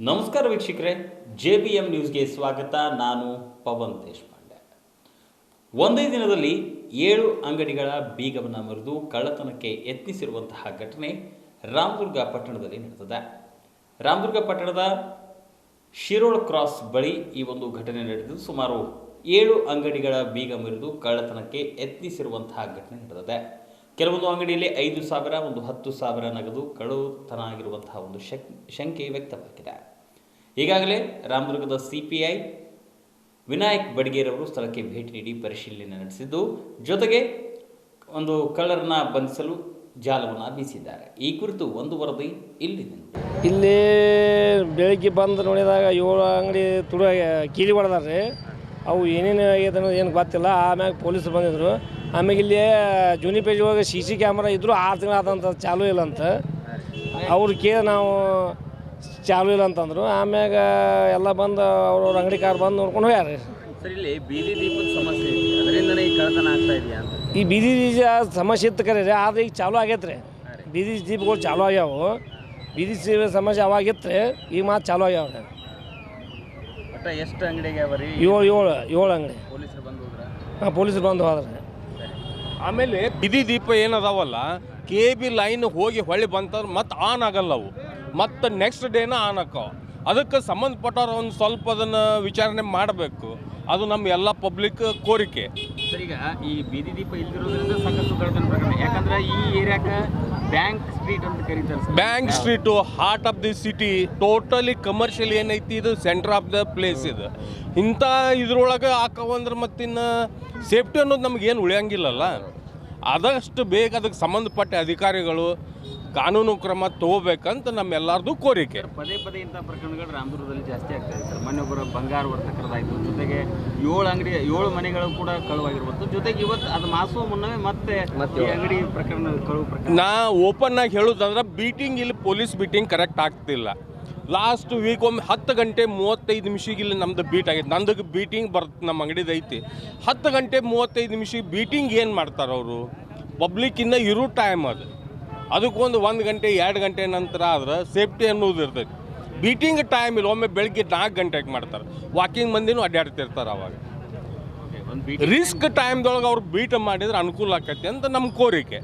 ನಮಸ್ಕಾರ ವೀಕ್ಷಕರೇ, J B M ನ್ಯೂಸ್ಗೆ ಸ್ವಾಗತ. ನಾನು ಪವನ್ ದೇಶಪಾಂಡೆ. ಒಂದೇ ದಿನದಲ್ಲಿ ಏಳು ಅಂಗಡಿಗಳ ಬೀಗವನ್ನು ಮರೆದು ಕಳ್ಳತನಕ್ಕೆ ಯತ್ನಿಸಿರುವಂತಹ ಘಟನೆ ರಾಮದುರ್ಗ ಪಟ್ಟಣದಲ್ಲಿ ನಡೆದಿದೆ. ರಾಮದುರ್ಗ ಪಟ್ಟಣದ ಶಿರೋಳ್ ಕ್ರಾಸ್ ಬಳಿ ಈ ಒಂದು ಘಟನೆ ನಡೆದಿದ್ದು, ಸುಮಾರು ಏಳು ಅಂಗಡಿಗಳ ಬೀಗ ಮುರಿದು ಕಳ್ಳತನಕ್ಕೆ ಯತ್ನಿಸಿರುವಂತಹ ಘಟನೆ ನಡೆದಿದೆ. ಕೆಲವೊಂದು ಅಂಗಡಿಯಲ್ಲಿ ಐದು ಸಾವಿರ, ಒಂದು ಹತ್ತು ಸಾವಿರ ನಗದು ಕಳುತನ ಆಗಿರುವಂತಹ ಒಂದು ಶಕ್ ವ್ಯಕ್ತವಾಗಿದೆ. ಈಗಾಗಲೇ ರಾಮದುರ್ಗದ ಸಿಪಿಐ ವಿನಾಯಕ್ ಬಡ್ಗೇರವರು ಸ್ಥಳಕ್ಕೆ ಭೇಟಿ ನೀಡಿ ಪರಿಶೀಲನೆ ನಡೆಸಿದ್ದು, ಜೊತೆಗೆ ಒಂದು ಕಳ್ಳರನ್ನ ಬಂಧಿಸಲು ಜಾಲವನ್ನು ಬೀಸಿದ್ದಾರೆ. ಈ ಕುರಿತು ಒಂದು ವರದಿ ಇಲ್ಲಿ ಇಲ್ಲಿ ಬೆಳಿಗ್ಗೆ ಬಂದು ನೋಡಿದಾಗ ಏಳು ಅಂಗಡಿ ತುಡ ಕೀಲಿ ಹೊಡೆದಾರ್ರಿ ಅವು ಏನೇನು ಆಗಿದೆ ಏನು ಗೊತ್ತಿಲ್ಲ. ಆಮ್ಯಾಗ ಪೊಲೀಸ್ ಬಂದಿದ್ರು. ಆಮ್ಯಾಗ ಇಲ್ಲಿ ಜೂನಿ ಪೇಜ್ ಒಳಗೆ ಸಿ ಸಿ ಕ್ಯಾಮ್ರಾ ಇದ್ದರೂ ಆರು ತಿಂಗಳು ಆದಂತ ಚಾಲೂ ಇಲ್ಲ ಅಂತ. ಅವ್ರು ಕೇಳಿ ನಾವು ಚಾಲೂ ಇಲ್ಲ ಅಂತಂದ್ರು. ಆಮ್ಯಾಗ ಎಲ್ಲ ಬಂದು ಅವ್ರವ್ರ ಅಂಗಡಿ ಕಾರ್ ಬಂದು ನೋಡ್ಕೊಂಡು ಹೋಗ್ಯಾರ. ಇಲ್ಲಿ ಬೀದಿ ದೀಪದ ಸಮಸ್ಯೆ ಅದರಿಂದನೇ ಈ ಕಳ್ಳತನ ಆಗ್ತಾ ಇದೆಯಾ ಅಂತ. ಈ ಬೀದಿ ಬೀಜ ಸಮಸ್ಯೆ ಇತ್ತು ಕರೆ ರೀ ಆದ್ರೆ ಈಗ ಚಾಲೂ ಆಗೈತೆ ರೀ. ಬೀದಿ ದೀಪಗಳು ಚಾಲೂ ಆಗ್ಯಾವು. ಬೀದಿ ದೀಪ ಸಮಸ್ಯೆ ಅವಾಗಿತ್ತು ರೀ ಈಗ ಮಾತು ಚಾಲೂ ಆಗ್ಯಾವ ರೀ. ಒಟ್ಟ ಎಷ್ಟು ಅಂಗಡಿಗೆ ಏಳು ಏಳು ಏಳು ಅಂಗಡಿ. ಪೊಲೀಸರು ಬಂದು ಹೋದ್ರೆ? ಹಾಂ ಪೊಲೀಸರು ಬಂದು ಹೋದ್ರೆ. ಆಮೇಲೆ ಬಿದಿ ದೀಪ ಏನದಾವಲ್ಲ ಕೆ ಬಿ ಲೈನ್ ಹೋಗಿ ಹೊಳ್ಳಿ ಬಂತಂದ್ರೆ ಮತ್ತೆ ಆನ್ ಆಗಲ್ಲ ಅವು. ಮತ್ತು ನೆಕ್ಸ್ಟ್ ಡೇನ ಆನ್ ಆಕಾವ ಅದಕ್ಕೆ ಸಂಬಂಧಪಟ್ಟವ್ರು ಒಂದು ಸ್ವಲ್ಪ ಅದನ್ನು ವಿಚಾರಣೆ ಮಾಡಬೇಕು. ಅದು ನಮ್ಮ ಎಲ್ಲ ಪಬ್ಲಿಕ್ ಕೋರಿಕೆ. ಈಗ ಈ ಬೀದಿ ದೀಪ ಇಲ್ದಿರೋದ್ರಿಂದ ಸಾಕಷ್ಟು ಯಾಕಂದ್ರೆ ಈ ಏರಿಯಾಕ ಬ್ಯಾಂಕ್ ಸ್ಟ್ರೀಟ್ ಅಂತ ಕರೀತಾರೆ sir. Bank street heart of the city totally commercial ಏನೈತಿ ಇದು ಸೆಂಟರ್ ಆಫ್ ದ ಪ್ಲೇಸ್ ಇದು. ಇಂಥ ಇದ್ರೊಳಗೆ ಹಾಕವಂದ್ರೆ ಮತ್ತಿನ್ನು ಸೇಫ್ಟಿ ಅನ್ನೋದು ನಮ್ಗೆ ಏನು ಉಳಿಯಂಗಿಲ್ಲಲ್ಲ. ಆದಷ್ಟು ಬೇಗ ಅದಕ್ಕೆ ಸಂಬಂಧಪಟ್ಟ ಅಧಿಕಾರಿಗಳು ಕಾನೂನು ಕ್ರಮ ತಗೋಬೇಕಂತ ನಮ್ಮೆಲ್ಲರದು ಕೋರಿಕೆ. ಪದೇ ಪದೇ ಇಂಥ ಪ್ರಕರಣಗಳು ರಾಮದುರ್ಗದಲ್ಲಿ ಜಾಸ್ತಿ ಆಗ್ತಾ ಇದೆ ಸರ್. ಮೊನ್ನೆ ಒಬ್ಬರ ಬಂಗಾರ ವರ್ತಕರದಾಯಿತು ಜೊತೆಗೆ ಏಳು ಅಂಗಡಿ ಏಳು ಮನೆಗಳು ಕೂಡ ಕಳುವಾಗಿರ್ಬೋದು ಜೊತೆಗೆ ಇವತ್ತು ಅದು ಮಾಸುವ ಮುನ್ನವೇ ಮತ್ತೆ ಈ ಅಂಗಡಿ ಪ್ರಕರಣ ಕಳುವು ಪ್ರಕರಣ. ನಾ ಓಪನ್ ಆಗಿ ಹೇಳೋದಂದ್ರೆ ಬೀಟಿಂಗ್ ಇಲ್ಲಿ ಪೊಲೀಸ್ ಬೀಟಿಂಗ್ ಕರೆಕ್ಟ್ ಆಗ್ತಿಲ್ಲ. ಲಾಸ್ಟ್ ವೀಕ್ ಒಮ್ಮೆ ಹತ್ತು ಗಂಟೆ ಮೂವತ್ತೈದು ನಿಮಿಷಕ್ಕೆ ಇಲ್ಲಿ ನಮ್ದು ಬೀಟ್ ಆಗೈತೆ ನಂದಕ್ಕೆ ಬೀಟಿಂಗ್ ಬರ್ತ ನಮ್ಮ ಅಂಗಡಿದು ಐತಿ. ಹತ್ತು ಗಂಟೆ ಮೂವತ್ತೈದು ನಿಮಿಷ ಬೀಟಿಂಗ್ ಏನು ಮಾಡ್ತಾರೆ ಅವರು? ಪಬ್ಲಿಕ್ಕಿಂದ ಇರೋ ಟೈಮ್ ಅದು. ಅದಕ್ಕೊಂದು ಒಂದು ಗಂಟೆ ಎರಡು ಗಂಟೆ ನಂತರ ಆದ್ರೆ ಸೇಫ್ಟಿ ಅನ್ನೋದು ಇರ್ತೈತಿ. ಬೀಟಿಂಗ್ ಟೈಮ್ ಇಲ್ಲ ಒಮ್ಮೆ ಬೆಳಗ್ಗೆ ನಾಲ್ಕು ಗಂಟೆಗೆ ಮಾಡ್ತಾರೆ. ವಾಕಿಂಗ್ ಮಂದಿನೂ ಅಡ್ಡಾಡ್ತಿರ್ತಾರೆ ಅವಾಗ. ರಿಸ್ಕ್ ಟೈಮ್ದೊಳಗೆ ಅವ್ರು ಬೀಟ್ ಮಾಡಿದ್ರೆ ಅನುಕೂಲ ಆಕೈತಿ ಅಂತ ನಮ್ಮ ಕೋರಿಕೆ.